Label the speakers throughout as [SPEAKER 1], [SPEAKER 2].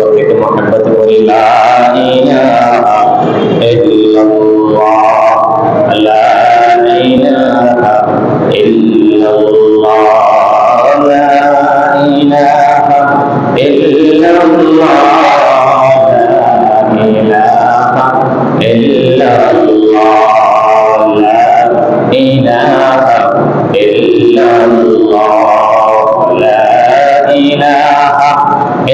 [SPEAKER 1] توحيد محبة لا إله إلا الله لا إله إلا الله لا إله إلا الله لا إله إلا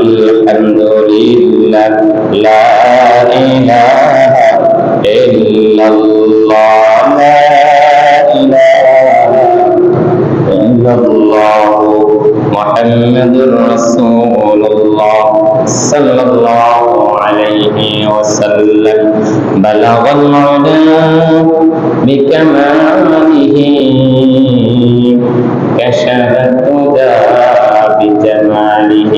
[SPEAKER 1] والحمد لله لا إله إلا الله لا إله إلا الله محمد رسول الله صلى الله عليه وسلم بلغ العلا بكماله كشف الهدى بجماله